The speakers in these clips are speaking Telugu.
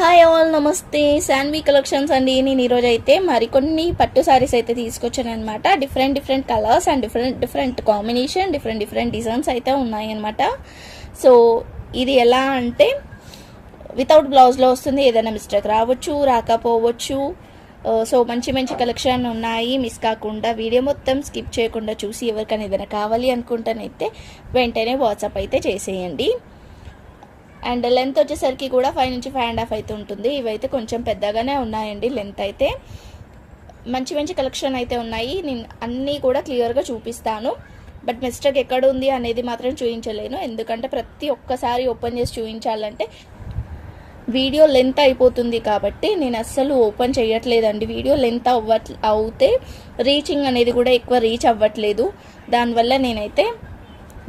హాయ్ ఆల్ నమస్తే. శాన్వి కలెక్షన్స్ అండి. నేను ఈరోజు అయితే మరికొన్ని పట్టు శారీస్ అయితే తీసుకొచ్చాను అనమాట different different colours and different different combination different different designs అయితే ఉన్నాయి అనమాట సో ఇది ఎలా అంటే వితౌట్ బ్లౌజ్లో వస్తుంది. ఏదైనా మిస్టేక్ రావచ్చు రాకపోవచ్చు. Uh, సో మంచి మంచి కలెక్షన్ ఉన్నాయి. మిస్ కాకుండా వీడియో మొత్తం స్కిప్ చేయకుండా చూసి ఎవరికైనా ఏదైనా కావాలి అనుకుంటానైతే వెంటనే వాట్సాప్ అయితే చేసేయండి. అండ్ లెంత్ వచ్చేసరికి కూడా ఫైవ్ నుంచి ఫైవ్ అండ్ హాఫ్ అయితే ఉంటుంది. ఇవైతే కొంచెం పెద్దగానే ఉన్నాయండి లెంత్ అయితే. మంచి మంచి కలెక్షన్ అయితే ఉన్నాయి. నేను అన్నీ కూడా క్లియర్గా చూపిస్తాను. బట్ మిస్టేక్ ఎక్కడ ఉంది అనేది మాత్రం చూపించలేను ఎందుకంటే ప్రతి ఒక్కసారి ఓపెన్ చేసి చూపించాలంటే వీడియో లెంత్ అయిపోతుంది కాబట్టి నేను అస్సలు ఓపెన్ చేయట్లేదండి. వీడియో లెంత్ అవ్వట్ అవుతే రీచింగ్ అనేది కూడా ఎక్కువ రీచ్ అవ్వట్లేదు. దానివల్ల నేనైతే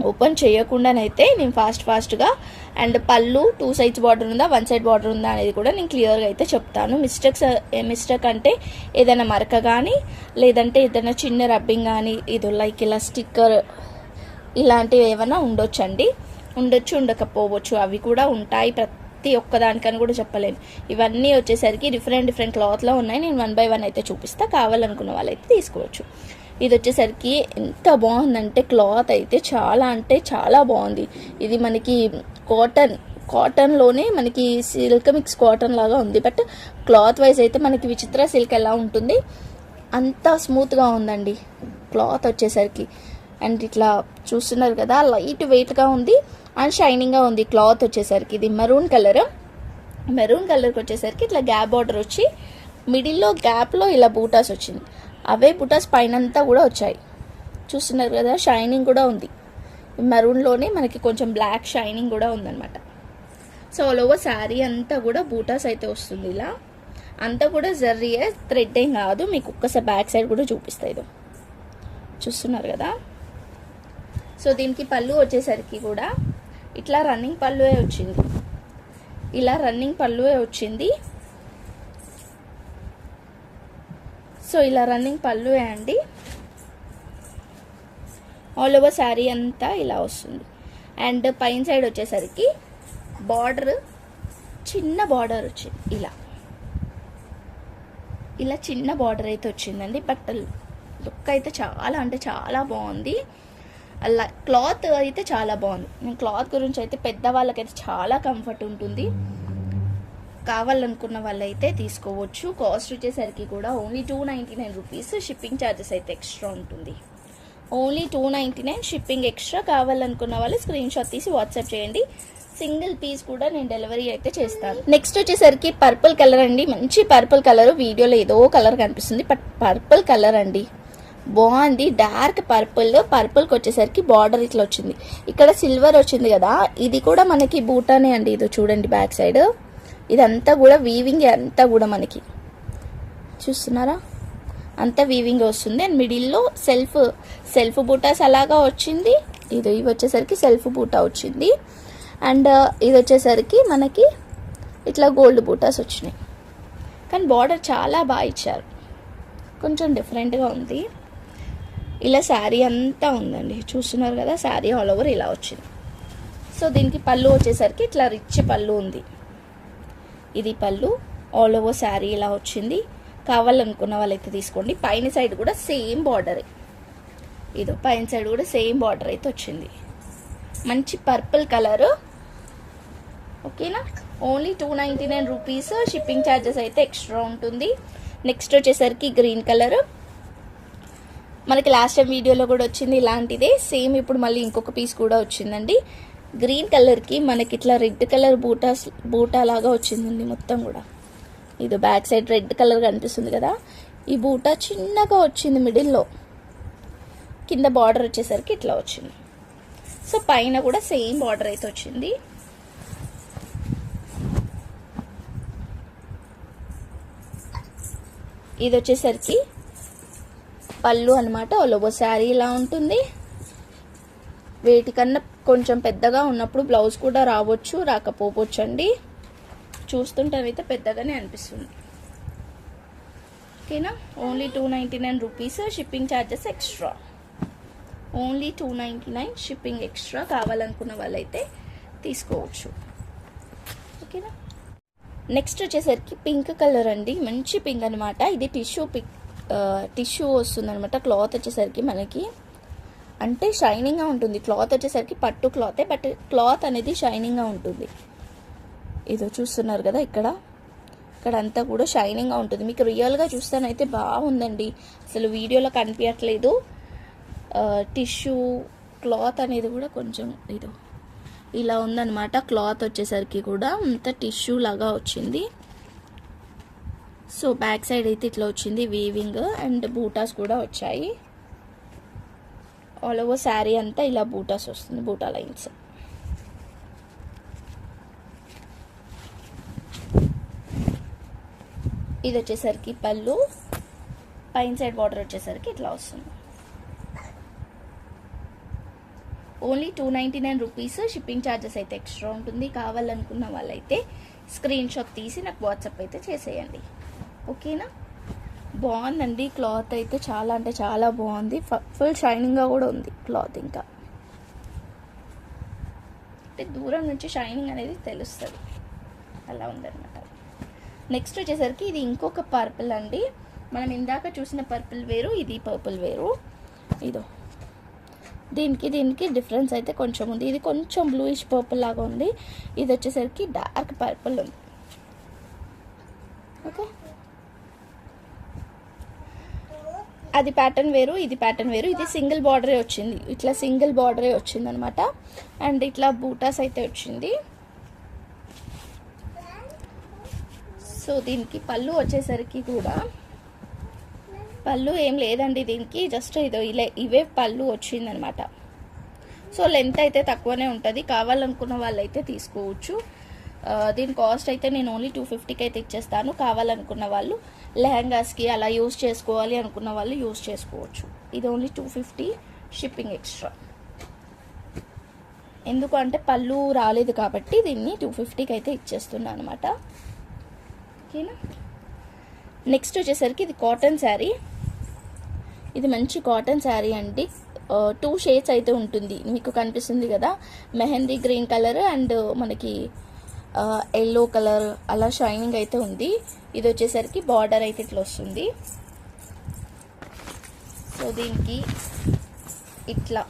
ఓపెన్ చేయకుండానైతే నేను ఫాస్ట్ ఫాస్ట్గా అండ్ పళ్ళు టూ సైడ్స్ బార్డర్ ఉందా వన్ సైడ్ బార్డర్ ఉందా అనేది కూడా నేను క్లియర్గా అయితే చెప్తాను. మిస్టేక్స్ మిస్టేక్ అంటే ఏదైనా మరక కానీ లేదంటే ఏదైనా చిన్న రబ్బింగ్ కానీ ఇది లైక్ ఇలా స్టిక్కర్ ఇలాంటివి ఏమైనా ఉండొచ్చండి. ఉండొచ్చు ఉండకపోవచ్చు అవి కూడా ఉంటాయి. ప్రతి ఒక్కదానికని కూడా చెప్పలేను. ఇవన్నీ వచ్చేసరికి డిఫరెంట్ డిఫరెంట్ క్లాత్లో ఉన్నాయి. నేను వన్ బై వన్ అయితే చూపిస్తా. కావాలనుకున్న వాళ్ళైతే తీసుకోవచ్చు. ఇది వచ్చేసరికి ఎంత బాగుందంటే క్లాత్ అయితే చాలా అంటే చాలా బాగుంది. ఇది మనకి కాటన్ కాటన్లోనే మనకి సిల్క్ మిక్స్ కాటన్ లాగా ఉంది. బట్ క్లాత్ వైజ్ అయితే మనకి విచిత్ర సిల్క్ ఎలా ఉంటుంది? అంత స్మూత్గా ఉందండి క్లాత్ వచ్చేసరికి. అండ్ ఇట్లా చూస్తున్నారు కదా లైట్ వెయిట్గా ఉంది అండ్ షైనింగ్గా ఉంది క్లాత్ వచ్చేసరికి. ఇది మెరూన్ కలర్. మెరూన్ కలర్కి వచ్చేసరికి ఇట్లా గ్యాప్ బార్డర్ వచ్చి మిడిల్లో గ్యాప్లో ఇలా బూటాస్ వచ్చింది. అవే బూటాస్ పైనంతా కూడా వచ్చాయి. చూస్తున్నారు కదా షైనింగ్ కూడా ఉంది. మెరూన్లోనే మనకి కొంచెం బ్లాక్ షైనింగ్ కూడా ఉందన్నమాట. సో ఆల్ ఓవర్ శారీ అంతా కూడా బూటాస్ అయితే వస్తుంది ఇలా. అంతా కూడా జర్రీయే థ్రెడ్ ఏం కాదు. మీకు ఒక్కసారి బ్యాక్ సైడ్ కూడా చూపిస్తాయి ఇది. చూస్తున్నారు కదా? సో దీనికి పళ్ళు వచ్చేసరికి కూడా ఇట్లా రన్నింగ్ పళ్ళువే వచ్చింది. ఇలా రన్నింగ్ పళ్ళువే వచ్చింది. సో ఇలా రన్నింగ్ పళ్ళువే అండి. ఆల్ ఓవర్ శారీ అంతా ఇలా వస్తుంది. అండ్ పైన సైడ్ వచ్చేసరికి బార్డర్ చిన్న బార్డర్ వచ్చింది ఇలా. ఇలా చిన్న బార్డర్ అయితే వచ్చిందండి. బట్ లుక్ అయితే చాలా అంటే చాలా బాగుంది. అలా క్లాత్ అయితే చాలా బాగుంది. నేను క్లాత్ గురించి అయితే పెద్దవాళ్ళకైతే చాలా కంఫర్ట్ ఉంటుంది. Hmm. కావాలనుకున్న వాళ్ళైతే తీసుకోవచ్చు. కాస్ట్ వచ్చేసరికి కూడా only two ninety nine rupees shipping charges అయితే ఎక్స్ట్రా ఉంటుంది. Only two ninety nine shipping extra కావాలనుకున్న వాళ్ళు స్క్రీన్ షాట్ తీసి వాట్సాప్ చేయండి. సింగిల్ పీస్ కూడా నేను డెలివరీ అయితే చేస్తాను. నెక్స్ట్ వచ్చేసరికి పర్పుల్ కలర్ అండి. మంచి పర్పుల్ కలర్ వీడియోలో ఏదో కలర్ కనిపిస్తుంది. బట్ పర్పుల్ కలర్ అండి. బాగుంది. డార్క్ పర్పుల్ పర్పుల్కి వచ్చేసరికి బార్డర్ ఇట్లా వచ్చింది. ఇక్కడ సిల్వర్ వచ్చింది కదా. ఇది కూడా మనకి బూటానే అండి. ఇది చూడండి బ్యాక్ సైడ్ ఇదంతా కూడా వీవింగ్ అంతా కూడా మనకి. చూస్తున్నారా? అంతా వీవింగ్ వస్తుంది. అండ్ మిడిల్లో సెల్ఫ్ సెల్ఫ్ బూటాస్ అలాగా వచ్చింది. ఇది ఇవి వచ్చేసరికి సెల్ఫ్ బూటా వచ్చింది. అండ్ uh, ఇది వచ్చేసరికి మనకి ఇట్లా గోల్డ్ బూటాస్ వచ్చినాయి. కానీ బార్డర్ చాలా బాగా ఇచ్చారు. కొంచెం డిఫరెంట్గా ఉంది. ఇలా శారీ అంతా ఉందండి. చూస్తున్నారు కదా శారీ ఆల్ ఓవర్ ఇలా వచ్చింది. సో దీనికి పళ్ళు వచ్చేసరికి ఇట్లా రిచ్ పళ్ళు ఉంది. ఇది పళ్ళు. ఆల్ ఓవర్ శారీ ఇలా వచ్చింది. కావాలనుకున్న వాళ్ళైతే తీసుకోండి. పైన సైడ్ కూడా సేమ్ బార్డరే ఇదో పైన సైడ్ కూడా సేమ్ బార్డర్ అయితే వచ్చింది. మంచి పర్పుల్ కలరు ఓకేనా only two ninety nine rupees shipping charges అయితే ఎక్స్ట్రా ఉంటుంది. నెక్స్ట్ వచ్చేసరికి గ్రీన్ కలర్ మనకి లాస్ట్ టైం వీడియోలో కూడా వచ్చింది ఇలాంటిదే. సేమ్ ఇప్పుడు మళ్ళీ ఇంకొక పీస్ కూడా వచ్చిందండి. గ్రీన్ కలర్కి మనకి ఇట్లా రెడ్ కలర్ బూటాస్ బూటా లాగా వచ్చిందండి మొత్తం కూడా. ఇది బ్యాక్ సైడ్ రెడ్ కలర్ కనిపిస్తుంది కదా. ఈ బూటా చిన్నగా వచ్చింది మిడిల్లో. కింద బార్డర్ వచ్చేసరికి ఇట్లా వచ్చింది. సో పైన కూడా సేమ్ బార్డర్ అయితే వచ్చింది. ఇది వచ్చేసరికి పళ్ళు అనమాట ఒలబో శారీ ఇలా ఉంటుంది. వేటికన్నా కొంచెం పెద్దగా ఉన్నప్పుడు బ్లౌజ్ కూడా రావచ్చు రాకపోవచ్చు అండి చూస్తుంటేనైతే పెద్దగానే అనిపిస్తుంది. ఓకేనా? Only two ninety nine rupees shipping charges extra. Only two ninety nine shipping extra కావాలనుకున్న వాళ్ళైతే తీసుకోవచ్చు. ఓకేనా? నెక్స్ట్ వచ్చేసరికి పింక్ కలర్ అండి. మంచి పింక్ అనమాట ఇది టిష్యూ పిక్ టిష్యూ వస్తుంది అనమాట క్లాత్ వచ్చేసరికి మనకి. అంటే షైనింగ్గా ఉంటుంది. క్లాత్ వచ్చేసరికి పట్టు క్లాతే బట్ క్లాత్ అనేది షైనింగ్గా ఉంటుంది. ఇదో చూస్తున్నారు కదా ఇక్కడ. ఇక్కడ అంతా కూడా షైనింగ్గా ఉంటుంది. మీకు రియల్గా చూస్తానైతే బాగుందండి. అసలు వీడియోలో కనిపించట్లేదు. టిష్యూ క్లాత్ అనేది కూడా కొంచెం ఇదో. ఇలా ఉందన్నమాట. క్లాత్ వచ్చేసరికి కూడా అంత టిష్యూ లాగా వచ్చింది. సో బ్యాక్ సైడ్ అయితే ఇట్లా వచ్చింది. వీవింగ్ అండ్ బూటాస్ కూడా వచ్చాయి. ఆల్ ఓవర్ శారీ అంతా ఇలా బూటాస్ వస్తుంది బూటా లైన్స్ ఇది వచ్చేసరికి పళ్ళు. పైన సైడ్ బార్డర్ వచ్చేసరికి ఇట్లా వస్తుంది. Only two ninety nine rupees shipping charges అయితే ఎక్స్ట్రా ఉంటుంది. కావాలనుకున్న వాళ్ళైతే స్క్రీన్ షాట్ తీసి నాకు వాట్సాప్ అయితే చేసేయండి. ఓకేనా బాగుందండి క్లాత్ అయితే చాలా అంటే చాలా బాగుంది. ఫుల్ షైనింగ్గా కూడా ఉంది క్లాత్ ఇంకా. అంటే దూరం నుంచి షైనింగ్ అనేది తెలుస్తుంది. అలా ఉందన్నమాట. నెక్స్ట్ వచ్చేసరికి ఇది ఇంకొక పర్పుల్ అండి. మనం ఇందాక చూసిన పర్పుల్ వేరు ఇది పర్పుల్ వేరు. ఇదో. దీనికి దీనికి డిఫరెన్స్ అయితే కొంచెం ఉంది. ఇది కొంచెం బ్లూయిష్ పర్పుల్ లాగా ఉంది. ఇది వచ్చేసరికి డార్క్ పర్పుల్ ఉంది. ఓకే? అది ప్యాటర్న్ వేరు ఇది ప్యాటర్న్ వేరు. ఇది సింగిల్ బార్డరే వచ్చింది. ఇట్లా సింగిల్ బార్డరే వచ్చింది అనమాట అండ్ ఇట్లా బూటాస్ అయితే వచ్చింది. సో దీనికి పళ్ళు వచ్చేసరికి కూడా పళ్ళు ఏం లేదండి దీనికి. జస్ట్ ఇదో ఇలా ఇవే పళ్ళు వచ్చిందనమాట. సో లెంత్ అయితే తక్కువనే ఉంటుంది. కావాలనుకున్న వాళ్ళైతే తీసుకోవచ్చు. దీని కాస్ట్ అయితే నేను ఓన్లీ టూ ఫిఫ్టీకి అయితే ఇచ్చేస్తాను. కావాలనుకున్న వాళ్ళు లెహంగాస్కి అలా యూస్ చేసుకోవాలి అనుకున్న వాళ్ళు యూస్ చేసుకోవచ్చు. ఇది only two fifty shipping extra. ఎందుకు అంటే పళ్ళు రాలేదు కాబట్టి దీన్ని టూ ఫిఫ్టీకి అయితే ఇచ్చేస్తున్నాను అనమాట ఓకేనా? నెక్స్ట్ వచ్చేసరికి ఇది కాటన్ శారీ. ఇది మంచి కాటన్ శారీ అండి. టూ షేడ్స్ అయితే ఉంటుంది. మీకు కనిపిస్తుంది కదా? మెహందీ గ్రీన్ కలర్ అండ్ మనకి ఎల్లో కలర్ అలా షైనింగ్ అయితే ఉంది. ఇది వచ్చేసరికి బార్డర్ అయితే ఇట్లా వస్తుంది. సో దీనికి ఇట్లా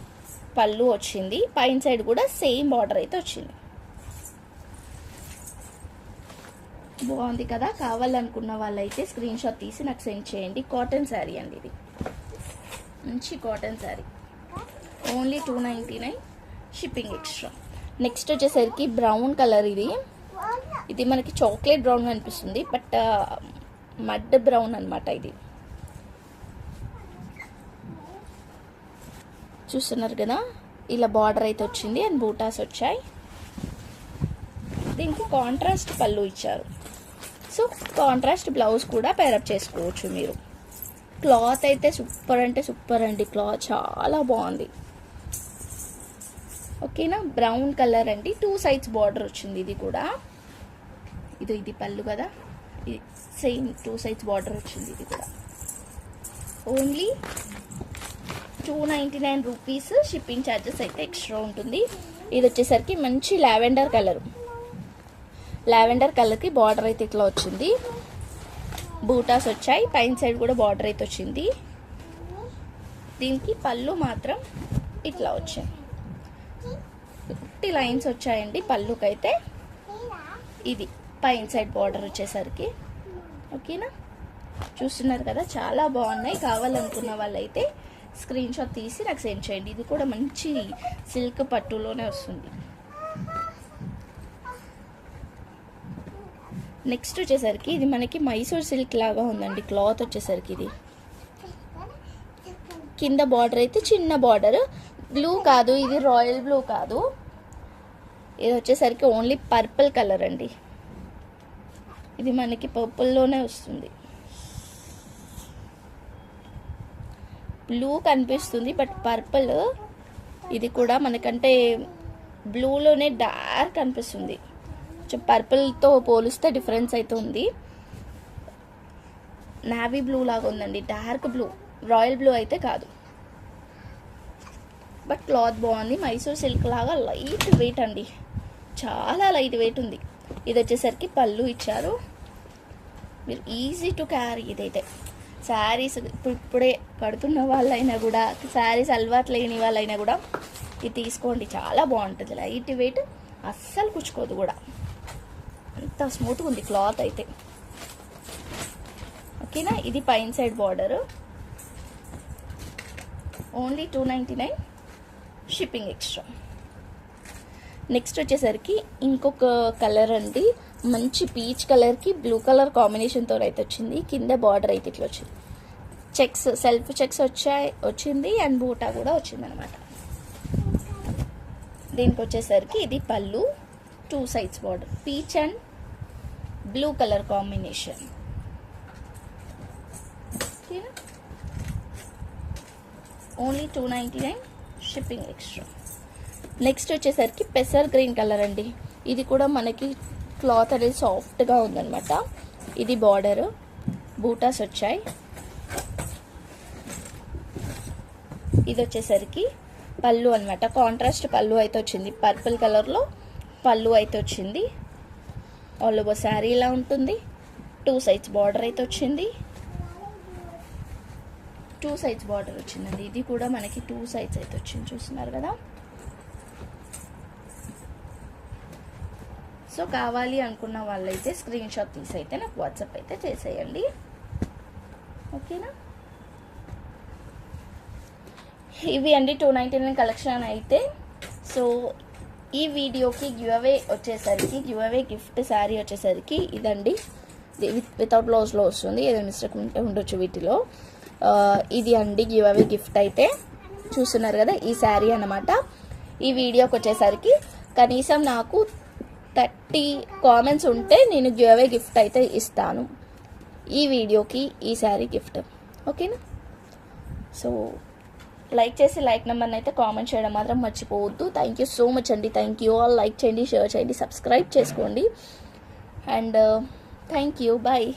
పళ్ళు వచ్చింది. పైన సైడ్ కూడా సేమ్ బార్డర్ అయితే వచ్చింది. బాగుంది కదా? కావాలనుకున్న వాళ్ళైతే స్క్రీన్ షాట్ తీసి నాకు సెండ్ చేయండి. కాటన్ శారీ అండి ఇది. మంచి cotton sari only two ninety nine shipping extra next వచ్చేసరికి బ్రౌన్ కలర్ ఇది. ఇది మనకి చాక్లెట్ బ్రౌన్ అనిపిస్తుంది బట్ మడ్ బ్రౌన్ అనమాట ఇది. చూస్తున్నారు కదా? ఇలా బార్డర్ అయితే వచ్చింది అండ్ బూటాస్ వచ్చాయి. దీనికి కాంట్రాస్ట్ పళ్ళు ఇచ్చారు. సో కాంట్రాస్ట్ బ్లౌజ్ కూడా పేరప్ చేసుకోవచ్చు మీరు. క్లాత్ అయితే సూపర్ అంటే సూపర్ అండి. క్లాత్ చాలా బాగుంది. ఓకేనా? బ్రౌన్ కలర్ అండి. టూ సైడ్స్ బార్డర్ వచ్చింది ఇది కూడా. ఇది ఇది పళ్ళు కదా. సేమ్ టూ సైడ్స్ బార్డర్ వచ్చింది ఇది కూడా. Only two ninety nine rupees shipping charges అయితే ఎక్స్ట్రా ఉంటుంది. ఇది వచ్చేసరికి మంచి లావెండర్ కలర్ లావెండర్ కలర్కి బార్డర్ అయితే ఇట్లా వచ్చింది. బూటాస్ వచ్చాయి. పైన సైడ్ కూడా బార్డర్ అయితే వచ్చింది. దీనికి పళ్ళు మాత్రం ఇట్లా వచ్చాయి. ఫిఫ్టీ లైన్స్ వచ్చాయండి పళ్ళుకైతే. ఇది. పైన సైడ్ బార్డర్ వచ్చేసరికి. ఓకేనా? చూస్తున్నారు కదా చాలా బాగున్నాయి. కావాలనుకున్న వాళ్ళైతే స్క్రీన్ షాట్ తీసి నాకు సెండ్ చేయండి. ఇది కూడా మంచి సిల్క్ పట్టులోనే వస్తుంది. నెక్స్ట్ వచ్చేసరికి ఇది మనకి మైసూర్ సిల్క్ లాగా ఉందండి. క్లాత్ వచ్చేసరికి ఇది. కింద బార్డర్ అయితే చిన్న బార్డర్ బ్లూ కాదు ఇది రాయల్ బ్లూ కాదు. ఇది వచ్చేసరికి ఓన్లీ పర్పుల్ కలర్ అండి. ఇది మనకి పర్పుల్లోనే వస్తుంది. బ్లూ కనిపిస్తుంది బట్ పర్పుల్ ఇది కూడా మనకంటే బ్లూలోనే డార్క్ అనిపిస్తుంది కొంచెం పర్పుల్తో పోలిస్తే డిఫరెన్స్ అయితే ఉంది. నావీ బ్లూ లాగా ఉందండి డార్క్ బ్లూ రాయల్ బ్లూ అయితే కాదు. బట్ క్లాత్ బాగుంది మైసూర్ సిల్క్ లాగా లైట్ వెయిట్ అండి. చాలా లైట్ వెయిట్ ఉంది. ఇది వచ్చేసరికి పళ్ళు ఇచ్చారు. మీరు ఈజీ టు క్యారీ ఇదైతే. శారీస్ ఇప్పుడు ఇప్పుడే కడుతున్న వాళ్ళైనా కూడా శారీస్ అలవాటు లేని వాళ్ళైనా కూడా ఇది తీసుకోండి. చాలా బాగుంటుంది. లైట్ వెయిట్ అస్సలు కుచ్చుకోదు కూడా. అంత స్మూత్గా ఉంది క్లాత్ అయితే. ఓకేనా? ఇది పైన side border only two ninety nine shipping extra next వచ్చేసరికి ఇంకొక కలర్ అండి. మంచి పీచ్ కలర్కి బ్లూ కలర్ కాంబినేషన్తో అయితే వచ్చింది. కింద బార్డర్ అయితే ఇట్లా వచ్చింది. చెక్స్ సెల్ఫ్ చెక్స్ వచ్చాయి వచ్చింది అండ్ బూటా కూడా వచ్చింది అనమాట దీనికి వచ్చేసరికి ఇది పళ్ళు two sides border. Peach and blue colour combination. Only two ninety nine shipping extra. Next వచ్చేసరికి పెసర్ గ్రీన్ కలర్ అండి. ఇది కూడా మనకి క్లాత్ అనేది సాఫ్ట్గా ఉందన్నమాట. ఇది బార్డర్ బూటాస్ వచ్చాయి. ఇది వచ్చేసరికి పళ్ళు అనమాట కాంట్రాస్ట్ పళ్ళు అయితే వచ్చింది. పర్పుల్ కలర్లో పళ్ళు అయితే వచ్చింది. ఆల్ ఓవర్ శారీ ఇలా ఉంటుంది. టూ సైడ్స్ బార్డర్ అయితే వచ్చింది. టూ సైడ్స్ బార్డర్ వచ్చిందండి. ఇది కూడా మనకి టూ సైడ్స్ అయితే వచ్చింది. చూస్తున్నారు కదా? సో కావాలి అనుకున్న వాళ్ళైతే స్క్రీన్ షాట్ తీసి అయితే నాకు వాట్సాప్ అయితే చేసేయండి. ఓకేనా? ఇవి అండి టూ నైంటీ నైన్ కలెక్షన్ అయితే. సో ఈ వీడియోకి గివ్ అవే వచ్చేసరికి గివ్ అవే గిఫ్ట్ శారీ వచ్చేసరికి ఇదండి. వితౌట్ బ్లౌజ్లో వస్తుంది. ఏదో మిస్టేక్ ఉంటే ఉండొచ్చు వీటిలో. ఇది అండి గివ్ అవే గిఫ్ట్ అయితే. చూస్తున్నారు కదా ఈ శారీ అన్నమాట. ఈ వీడియోకి వచ్చేసరికి కనీసం నాకు థర్టీ కామెంట్స్ ఉంటే నేను గివ్ గిఫ్ట్ అయితే ఇస్తాను. ఈ వీడియోకి ఈ శారీ గిఫ్ట్. ఓకేనా? సో లైక్ చేసి లైక్ నెంబర్ని అయితే కామెంట్ చేయడం మాత్రం మర్చిపోవద్దు. థ్యాంక్ యూ సో మచ్ అండి. థ్యాంక్ యూ ఆల్ లైక్ చేయండి షేర్ చేయండి సబ్స్క్రైబ్ చేసుకోండి. And thank you bye